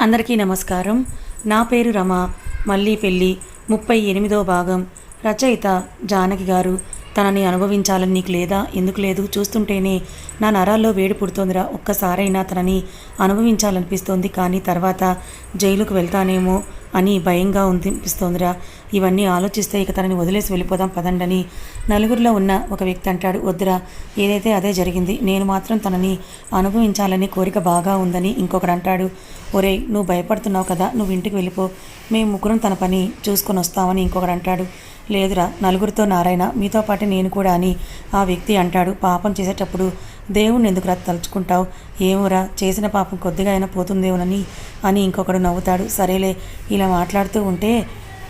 అందరికీ నమస్కారం. నా పేరు రమ. మళ్ళీ పెళ్ళి ముప్పై ఎనిమిదో భాగం. రచయిత జానకి గారు తనని అనుభవించాలని నీకు లేదా? ఎందుకు లేదు? చూస్తుంటేనే నా నరాల్లో వేడి పుడుతోందిరా. ఒక్కసారైనా తనని అనుభవించాలనిపిస్తోంది కానీ తర్వాత జైలుకు వెళ్తానేమో అని భయంగా ఉంది అనిపిస్తోందిరా. ఇవన్నీ ఆలోచిస్తే ఇక తనని వదిలేసి వెళ్ళిపోదాం పదండని నలుగురిలో ఉన్న ఒక వ్యక్తి అంటాడు. వద్దురా ఏదైతే అదే జరిగింది నేను మాత్రం తనని అనుభవించాలని కోరిక బాగా ఉందని ఇంకొకడు అంటాడు. ఒరేయ్ నువ్వు భయపడుతున్నావు కదా నువ్వు ఇంటికి వెళ్ళిపో. మేము ముగ్గురం తన పని చూసుకొని వస్తామని ఇంకొకడు అంటాడు. లేదురా నలుగురితో నారాయణ మీతో పాటు నేను కూడా అని ఆ వ్యక్తి అంటాడు. పాపం చేసేటప్పుడు దేవుణ్ణి ఎందుకురా తలుచుకుంటావు? ఏమోరా చేసిన పాపం కొద్దిగా అయినా పోతుందేమోనని అని ఇంకొకడు నవ్వుతాడు. సరేలే ఇలా మాట్లాడుతూ ఉంటే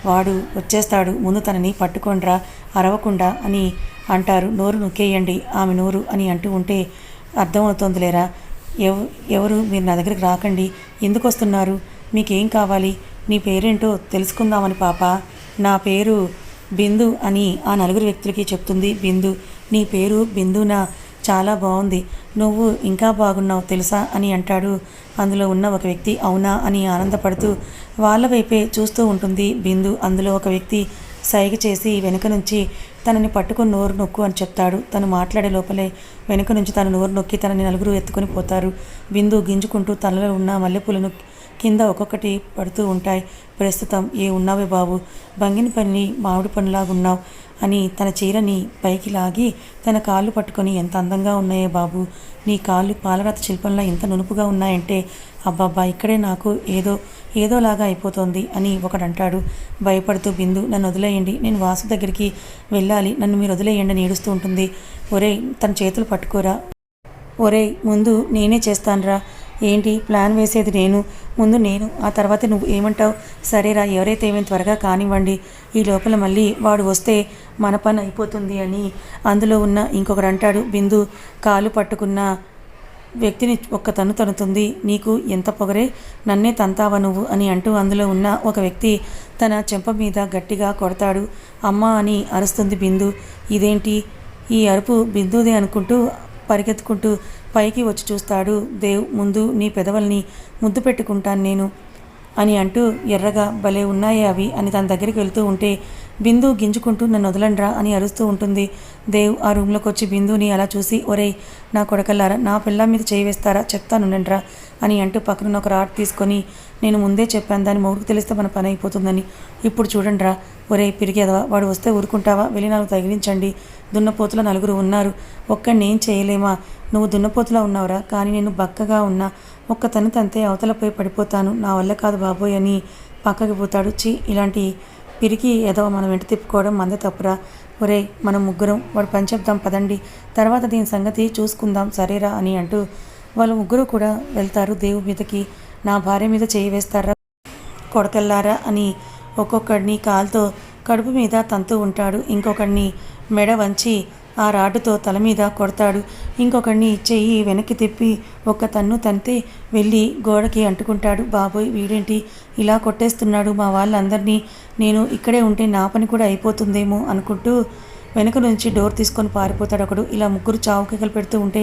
వాడు వచ్చేస్తాడు. ముందు తనని పట్టుకోండ్రా అరవకుండా అని అంటారు. నోరు నొక్కేయండి ఆమె నోరు అని అంటూ ఉంటే అర్థమవుతోందిలేరా? ఎవ ఎవరు? మీరు నా దగ్గరికి రాకండి. ఎందుకు వస్తున్నారు మీకేం కావాలి? నీ పేరేంటో తెలుసుకుందామని పాప. నా పేరు బిందు అని ఆ నలుగురు వ్యక్తులకి చెప్తుంది బిందు. నీ పేరు బిందునా? చాలా బాగుంది. నువ్వు ఇంకా బాగున్నావు తెలుసా అని అంటాడు. అందులో ఉన్న ఒక వ్యక్తి అవునా అని ఆనందపడుతూ వాళ్ళ వైపే చూస్తూ ఉంటుంది బిందు. అందులో ఒక వ్యక్తి సైగ చేసి వెనుక నుంచి తనని పట్టుకుని నోరు నొక్కు అని చెప్తాడు. తను మాట్లాడే లోపలే వెనుక నుంచి తన నోరు నొక్కి తనని నలుగురు ఎత్తుకొని పోతారు. బిందు గింజుకుంటూ తనలో ఉన్న మల్లెపూలను కింద ఒక్కొక్కటి పడుతూ ఉంటాయి. ప్రస్తుతం ఏ ఉన్నావే బాబు? బంగిని పని మామిడి పనిలాగున్నావు అని తన చీరని పైకి లాగి తన కాళ్ళు పట్టుకొని ఎంత అందంగా ఉన్నాయే బాబు? నీ కాళ్ళు పాలరాత శిల్పంలో ఎంత నునుపుగా ఉన్నాయంటే అబ్బాబ్బా ఇక్కడే నాకు ఏదో ఏదోలాగా అయిపోతోంది అని ఒకడంటాడు. భయపడుతూ బిందు నన్ను వదిలేయండి. నేను వాసు దగ్గరికి వెళ్ళాలి. నన్ను మీరు వదిలేయండి అని ఏడుస్తూ ఉంటుంది. ఒరేయ్ తన చేతులు పట్టుకోరా. ఒరేయ్ ముందు నేనే చేస్తానురా. ఏంటి? ప్లాన్ వేసేది నేను. ముందు నేను. ఆ తర్వాత నువ్వు ఏమంటావు? సరేరా ఎవరైతే ఏమైనా త్వరగా కానివ్వండి ఈ లోపల మళ్ళీ వాడు వస్తే మన పని అయిపోతుంది అని అందులో ఉన్న ఇంకొకడు అంటాడు. బిందు కాలు పట్టుకున్న వ్యక్తిని ఒక్క తను తనుతుంది. నీకు ఎంత పొగరే నన్నే తంతావా నువ్వు అని అంటూ అందులో ఉన్న ఒక వ్యక్తి తన చెంప మీద గట్టిగా కొడతాడు. అమ్మ అని అరుస్తుంది బిందు. ఇదేంటి? ఈ అరుపు బిందుదే అనుకుంటూ పరిగెత్తుకుంటూ పైకి వచ్చి చూస్తాడు. దేవ్ ముందు నీ పెదవుల్ని ముద్దు పెట్టుకుంటాను నేను అని అంటూ ఎర్రగా భలే ఉన్నాయే అవి అని తన దగ్గరికి వెళ్తూ ఉంటే బిందు గింజుకుంటూ నన్ను వదలండ్రా అని అరుస్తూ ఉంటుంది. దేవ్ ఆ రూమ్లోకి వచ్చి బిందుని అలా చూసి ఒరేయ్ నా కొడకల్లారా నా పిల్ల మీద చేయి వేస్తారా చెప్తానుండండ్రా అని అంటూ పక్కన ఒక రాడ్ తీసుకొని నేను ముందే చెప్పాను దాని మొగుడికి తెలిస్తే మన పని అయిపోతుందని. ఇప్పుడు చూడండిరా ఒరే పిరిగేదవా వాడు వస్తే ఊరుకుంటావా? వెళ్ళి నాకు తగిలించండి. దున్నపోతుల నలుగురు ఉన్నారు. ఒక్కడిని ఏం చేయలేమా? నువ్వు దున్నపోతులా ఉన్నావురా కానీ నేను బక్కగా ఉన్నా. ఒక్క తను తంతే అవతలపై పడిపోతాను. నా వల్ల కాదు బాబోయ్ అని పక్కకి పోతాడు. చి ఇలాంటి పిరికి ఏదో మనం వెంట తిప్పుకోవడం మంద తప్పురా. ఒరే మనం ముగ్గురం వాడు పని చెప్దాం పదండి. తర్వాత దీని సంగతి చూసుకుందాం సరేరా అని అంటూ వాళ్ళు ముగ్గురు కూడా వెళ్తారు దేవు మీదకి. నా భార్య మీద చేయి వేస్తారా? కొడకల్లారా అని ఒక్కొక్కడిని కాలుతో కడుపు మీద తంతూ ఉంటాడు. ఇంకొకడిని మెడ వంచి ఆ రాడ్డుతో తల మీద కొడతాడు. ఇంకొకడిని చెయ్యి వెనక్కి తిప్పి ఒక్క తన్ను తంతే వెళ్ళి గోడకి అంటుకుంటాడు. బాబోయ్ వీడేంటి? ఇలా కొట్టేస్తున్నాడు మా వాళ్ళందరినీ. నేను ఇక్కడే ఉంటే నా పని కూడా అయిపోతుందేమో అనుకుంటూ వెనక నుంచి డోర్ తీసుకొని పారిపోతాడు ఒకడు. ఇలా ముగ్గురు చావుకేకలు పెడుతూ ఉంటే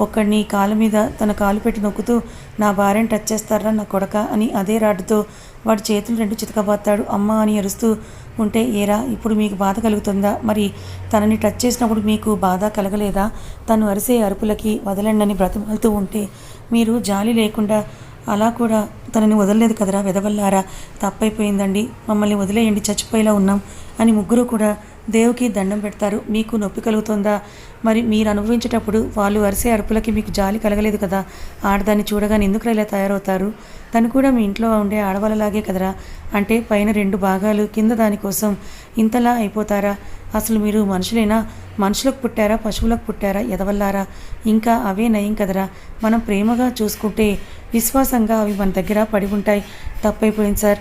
ఒక్కడిని కాలు మీద తన కాలు పెట్టి నొక్కుతూ నా భార్యను టచ్ చేస్తారా నా కొడక? అని అదే రాడ్డుతో వాడి చేతులు రెండు చితకబోతాడు అమ్మ అని అరుస్తూ ఉంటే ఏరా ఇప్పుడు మీకు బాధ కలుగుతుందా? మరి తనని టచ్ చేసినప్పుడు మీకు బాధ కలగలేదా? తను అరిసే అరుపులకి వదలండి అని ఉంటే మీరు జాలి లేకుండా అలా కూడా తనని వదలలేదు కదరా వెదవల్లారా? తప్పైపోయిందండి. మమ్మల్ని వదిలేయండి చచ్చిపోయేలా ఉన్నాం అని ముగ్గురు కూడా దేవుకి దండం పెడతారు. మీకు నొప్పి కలుగుతుందా? మరి మీరు అనుభవించేటప్పుడు వాళ్ళు అరిసే అరుపులకి మీకు జాలి కలగలేదు కదా? ఆడదాన్ని చూడగానే ఎందుకు ఇలా తయారవుతారు? తను కూడా మీ ఇంట్లో ఉండే ఆడవాళ్ళలాగే కదరా? అంటే పైన రెండు భాగాలు కింద దానికోసం ఇంతలా అయిపోతారా? అసలు మీరు మనుషులేనా? మనుషులకు పుట్టారా? పశువులకు పుట్టారా? ఎదవల్లారా? ఇంకా అవే నయం కదరా? మనం ప్రేమగా చూసుకుంటే విశ్వాసంగా అవి మన దగ్గర పడి ఉంటాయి. తప్పైపోయింది సార్.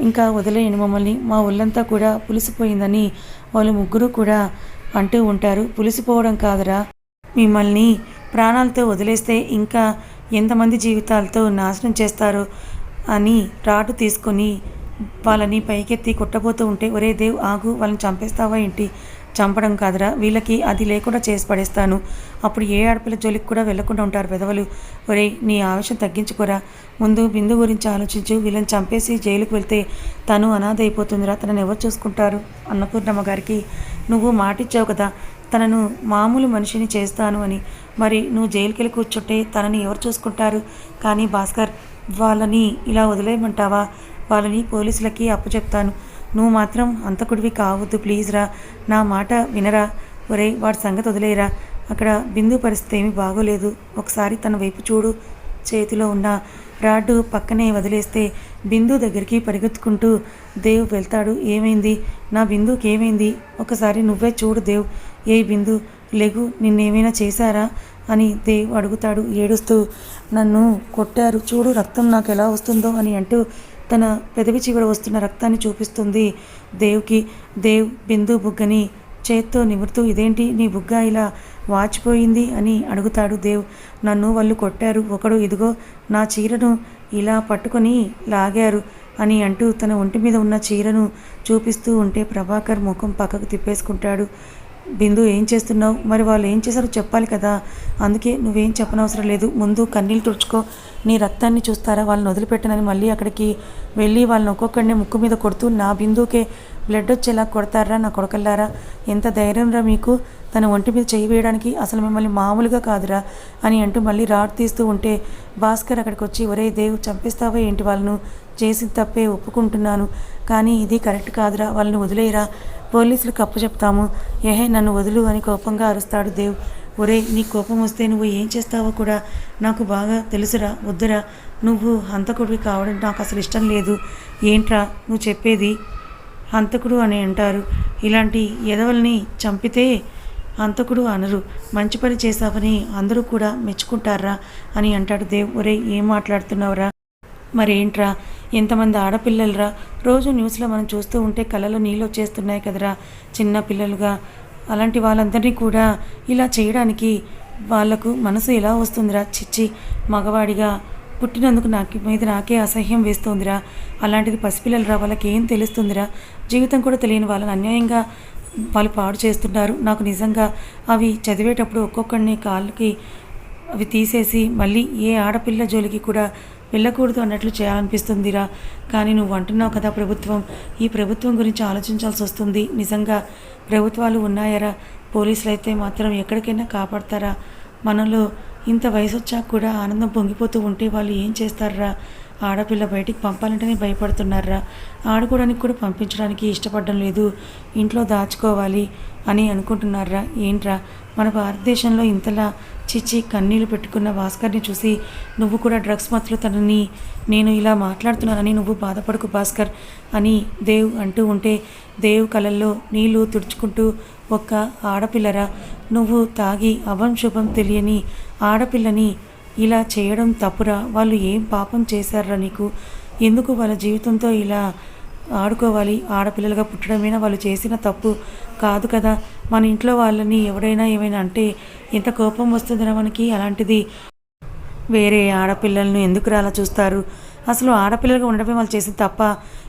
ఇంకా వదిలేయండి మమ్మల్ని. మా ఒళ్ళంతా కూడా పులిసిపోయిందని వాళ్ళు ముగ్గురు కూడా అంటూ ఉంటారు. పులిసిపోవడం కాదురా. మిమ్మల్ని ప్రాణాలతో వదిలేస్తే ఇంకా ఎంతమంది జీవితాలతో నాశనం చేస్తారు అని రాటు తీసుకొని వాళ్ళని పైకెత్తి కొట్టబోతూ ఉంటే ఒరే దేవ్ ఆగు వాళ్ళని చంపేస్తావా ఏంటి? చంపడం కాదురా. వీళ్ళకి అది లేకుండా చేసి పడేస్తాను. అప్పుడు ఏ ఆడపిల్ల జోలికి కూడా వెళ్ళకుండా ఉంటారు పెదవులు. ఒరేయ్ నీ ఆవేశం తగ్గించుకోరా. ముందు బిందు గురించి ఆలోచించు. వీళ్ళని చంపేసి జైలుకు వెళ్తే తను అనాథ అయిపోతుందిరా. తనని ఎవరు చూసుకుంటారు? అన్నపూర్ణమ్మ గారికి నువ్వు మాటిచ్చావు కదా. తనను మామూలు మనిషిని చేస్తాను అని. మరి నువ్వు జైలుకి వెళ్ళి కూర్చుంటే తనని ఎవరు చూసుకుంటారు? కానీ భాస్కర్ వాళ్ళని ఇలా వదిలేయమంటావా? వాళ్ళని పోలీసులకి అప్పు చెప్తాను నువ్వు మాత్రం అంతకుడివి కావద్దు ప్లీజ్ రా. నా మాట వినరా. ఒరే వాడి సంగతి వదిలేరా అక్కడ బిందు పరిస్థితి ఏమీ బాగోలేదు. ఒకసారి తన వైపు చూడు. చేతిలో ఉన్న రాడ్డు పక్కనే వదిలేస్తే బిందు దగ్గరికి పరిగెత్తుకుంటూ దేవ్ వెళ్తాడు. ఏమైంది? నా బిందుకి ఏమైంది? ఒకసారి నువ్వే చూడు దేవ్. ఏ బిందు లెగు. నిన్నేమైనా చేశారా? అని దేవ్ అడుగుతాడు ఏడుస్తూ. నన్ను కొట్టారు. చూడు రక్తం నాకు ఎలా వస్తుందో అని అంటూ తన పెదవి చివర వస్తున్న రక్తాన్ని చూపిస్తుంది. దేవ్కి దేవ్ బిందు బుగ్గని చేత్తో నిమురుతూ ఇదేంటి? నీ బుగ్గ ఇలా వాచిపోయింది? అని అడుగుతాడు దేవ్. నన్ను వాళ్ళు కొట్టారు. ఒకడు ఇదిగో నా చీరను ఇలా పట్టుకొని లాగారు అని అంటూ తన ఒంటి మీద ఉన్న చీరను చూపిస్తూ ఉంటే ప్రభాకర్ ముఖం పక్కకు తిప్పేసుకుంటాడు. బిందు ఏం చేస్తున్నావు? మరి వాళ్ళు ఏం చేశారో చెప్పాలి కదా. అందుకే నువ్వేం చెప్పనవసరం లేదు. ముందు కన్నీళ్ళు తుడుచుకో. నీ రక్తాన్ని చూస్తారా? వాళ్ళని వదిలిపెట్టనని మళ్ళీ అక్కడికి వెళ్ళి వాళ్ళని ఒక్కొక్కడిని ముక్కు మీద కొడుతూ నా బిందుకే బ్లడ్ వచ్చేలా కొడతారా? నా కొడకల్లారా? ఎంత ధైర్యం రా మీకు? తన ఒంటి మీద చేయి వేయడానికి అసలు మిమ్మల్ని మామూలుగా కాదురా అని అంటూ మళ్ళీ రాడ్ తీస్తూ ఉంటే భాస్కర్ అక్కడికి వచ్చి ఒరే దేవు చంపిస్తావా ఏంటి వాళ్ళను? చేసిన తప్పే ఒప్పుకుంటున్నాను. కానీ ఇది కరెక్ట్ కాదురా. వాళ్ళని వదిలేయరా. పోలీసులకు అప్పు చెప్తాము. ఏహే నన్ను వదులు అని కోపంగా అరుస్తాడు దేవ్. ఒరే నీ కోపం వస్తే నువ్వు ఏం చేస్తావో కూడా నాకు బాగా తెలుసురా వద్దురా. నువ్వు హంతకుడివి కావడం నాకు అసలు ఇష్టం లేదు. ఏంట్రా నువ్వు చెప్పేది? హంతకుడు అని అంటారు. ఇలాంటి ఎదవల్ని చంపితే హంతకుడు అనరు. మంచి పని చేశావని అందరూ కూడా మెచ్చుకుంటారా అని అంటాడు దేవ్. ఒరే ఏం మాట్లాడుతున్నావురా? మరేంట్రా? ఎంతమంది ఆడపిల్లలరా? రోజు న్యూస్లో మనం చూస్తూ ఉంటే కళలు నీళ్ళు వచ్చేస్తున్నాయి కదరా చిన్న పిల్లలుగా. అలాంటి వాళ్ళందరినీ కూడా ఇలా చేయడానికి వాళ్ళకు మనసు ఎలా వస్తుందిరా? చిచ్చి మగవాడిగా పుట్టినందుకు నాకు మీద నాకే అసహ్యం వేస్తోందిరా. అలాంటిది పసిపిల్లలరా వాళ్ళకి ఏం తెలుస్తుందిరా? జీవితం కూడా తెలియని వాళ్ళని అన్యాయంగా వాళ్ళు పాడు చేస్తున్నారు. నాకు నిజంగా అవి చదివేటప్పుడు ఒక్కొక్కడిని కాళ్ళకి అవి తీసేసి మళ్ళీ ఏ ఆడపిల్ల జోలికి కూడా వెళ్ళకూడదు అన్నట్లు చేయాలనిపిస్తుందిరా. కానీ నువ్వు అంటున్నావు కదా ప్రభుత్వం. ఈ ప్రభుత్వం గురించి ఆలోచించాల్సి వస్తుంది. నిజంగా ప్రభుత్వాలు ఉన్నాయరా? పోలీసులు అయితే మాత్రం ఎక్కడికైనా కాపాడతారా? మనలో ఇంత వయసు వచ్చాక కూడా ఆనందం పొంగిపోతూ ఉంటే వాళ్ళు ఏం చేస్తారా? ఆడపిల్ల బయటికి పంపాలంటేనే భయపడుతున్నారా? ఆడుకోవడానికి కూడా పంపించడానికి ఇష్టపడడం లేదు. ఇంట్లో దాచుకోవాలి అని అనుకుంటున్నారా? ఏంట్రా? మన భారతదేశంలో ఇంతలా చిచ్చి కన్నీళ్ళు పెట్టుకున్న భాస్కర్ని చూసి నువ్వు కూడా డ్రగ్స్ మత్తులు తనని నేను ఇలా మాట్లాడుతున్నానని నువ్వు బాధపడకు భాస్కర్ అని దేవ్ అంటూ ఉంటే దేవ్ కళల్లో నీళ్ళు తుడుచుకుంటూ ఒక్క ఆడపిల్లరా? నువ్వు తాగి అభం శుభం తెలియని ఆడపిల్లని ఇలా చేయడం తప్పురా? వాళ్ళు ఏం పాపం చేశారా నీకు? ఎందుకు వాళ్ళ జీవితంతో ఇలా ఆడుకోవాలి? ఆడపిల్లలుగా పుట్టడమేనా వాళ్ళు చేసిన తప్పు కాదు కదా. మన ఇంట్లో వాళ్ళని ఎవడైనా ఏమైనా అంటే ఎంత కోపం వస్తుందిరా మనకి? అలాంటిది వేరే ఆడపిల్లలను ఎందుకు అలా చూస్తారు? అసలు ఆడపిల్లలుగా ఉండడమే వాళ్ళు చేసింది తప్ప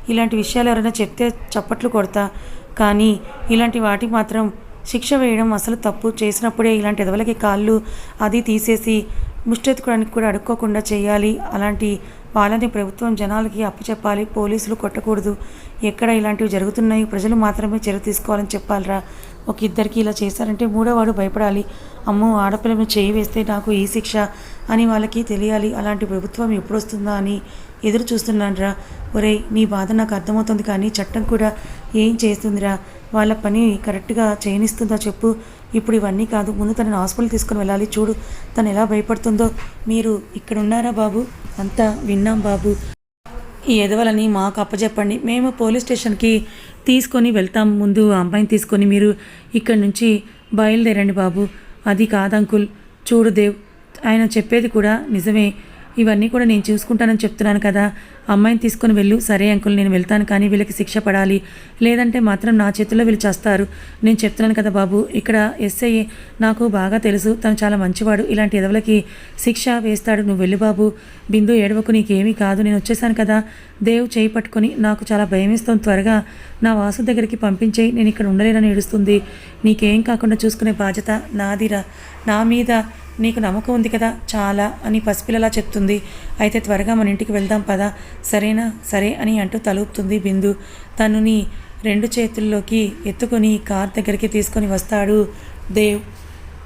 ఇలాంటి విషయాలు ఎవరైనా చెప్తే చప్పట్లు కొడతా? కానీ ఇలాంటి వాటికి మాత్రం శిక్ష వేయడం అసలు తప్పు. చేసినప్పుడే ఇలాంటి ఎదవలకి కాళ్ళు అది తీసేసి ముష్టెత్తుకోవడానికి కూడా అడుక్కోకుండా చేయాలి. అలాంటి వాళ్ళని ప్రభుత్వం జనాలకి అప్పచెప్పాలి. పోలీసులు కొట్టకూడదు. ఎక్కడ ఇలాంటివి జరుగుతున్నాయి? ప్రజలు మాత్రమే చర్య తీసుకోవాలని చెప్పాలిరా. ఒక ఇద్దరికి ఇలా చేశారంటే మూడోవాడు భయపడాలి. అమ్మో ఆడపిల్లను చేయి వేస్తే నాకు ఈ శిక్ష. అని వాళ్ళకి తెలియాలి. అలాంటి ప్రభుత్వం ఎప్పుడు వస్తుందా అని ఎదురు చూస్తున్నానురా. ఒరేయ్ నీ బాధ నాకు అర్థమవుతుంది కానీ చట్టం కూడా ఏం చేస్తుందిరా? వాళ్ళ పని కరెక్ట్గా చేయనిస్తుందా చెప్పు. ఇప్పుడు ఇవన్నీ కాదు ముందు తనని హాస్పిటల్ తీసుకుని వెళ్ళాలి. చూడు తను ఎలా భయపడుతుందో. మీరు ఇక్కడ ఉన్నారా బాబు? అంతా విన్నాం బాబు. ఈ ఎదవలని మాకు అప్పచెప్పండి మేము పోలీస్ స్టేషన్కి తీసుకొని వెళ్తాం. ముందు ఆ అమ్మాయిని తీసుకొని మీరు ఇక్కడి నుంచి బయలుదేరండి బాబు. అది కాదు అంకుల్. చూడు దేవ్ ఆయన చెప్పేది కూడా నిజమే. ఇవన్నీ కూడా నేను చూసుకుంటానని చెప్తున్నాను కదా. అమ్మాయిని తీసుకొని వెళ్ళు. సరే అంకుల్ నేను వెళ్తాను కానీ వీళ్ళకి శిక్ష పడాలి. లేదంటే మాత్రం నా చేతుల్లో వీళ్ళు చేస్తారు. నేను చెప్తున్నాను కదా బాబు ఇక్కడ ఎస్ఐ నాకు బాగా తెలుసు. తను చాలా మంచివాడు. ఇలాంటి ఎదవలకి శిక్ష వేస్తాడు. నువ్వు వెళ్ళి బాబు. బిందు ఏడవకు నీకేమీ కాదు. నేను వచ్చేసాను కదా. దేవు చేయి పట్టుకొని నాకు చాలా భయమేస్తుంది. త్వరగా నా వాసు దగ్గరికి పంపించేయి. నేను ఇక్కడ ఉండలేనని ఏడుస్తుంది. నీకేం కాకుండా చూసుకునే బాధ్యత నాదిరా. నా మీద నీకు నమ్మకం ఉంది కదా? చాలా అని పసిపిల్లలా చెప్తుంది. అయితే త్వరగా మన ఇంటికి వెళ్దాం పదా. సరేనా? సరే అని అంటూ తలుపుతుంది బిందు. తనుని రెండు చేతుల్లోకి ఎత్తుకొని కార్ దగ్గరికి తీసుకొని వస్తాడు. దేవ్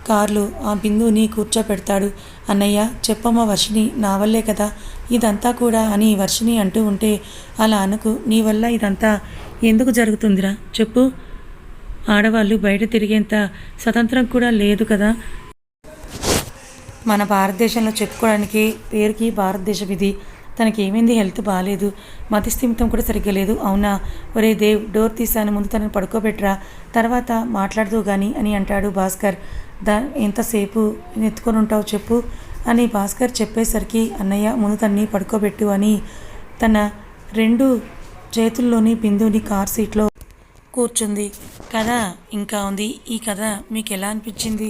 కార్లో ఆ బిందుని కూర్చోపెడతాడు. అన్నయ్య చెప్పమ్మ వర్షిని నా వల్లే కదా? ఇదంతా కూడా అని వర్షిని అంటూ ఉంటే అలా అనకు. నీ వల్ల ఇదంతా ఎందుకు జరుగుతుందిరా? చెప్పు. ఆడవాళ్ళు బయట తిరిగేంత స్వతంత్రం కూడా లేదు కదా? మన భారతదేశంలో చెప్పుకోవడానికి పేరుకి భారతదేశం ఇది తనకి ఏమైంది? హెల్త్ బాగాలేదు మతిస్థిమితం కూడా సరిగ్గా లేదు. అవునా? ఒరే దేవ్ డోర్ తీసాను ముందు తనని పడుకోబెట్టరా. తర్వాత మాట్లాడుతూ కానీ అని అంటాడు భాస్కర్. దా ఎంతసేపు ఎత్తుకొని ఉంటావు చెప్పు అని భాస్కర్ చెప్పేసరికి అన్నయ్య ముందు తన్ని పడుకోబెట్టు అని తన రెండు చేతుల్లోని బిందుని కార్ సీట్లో కూర్చుంది. కథ ఇంకా ఉంది. ఈ కథ మీకు ఎలా అనిపించింది?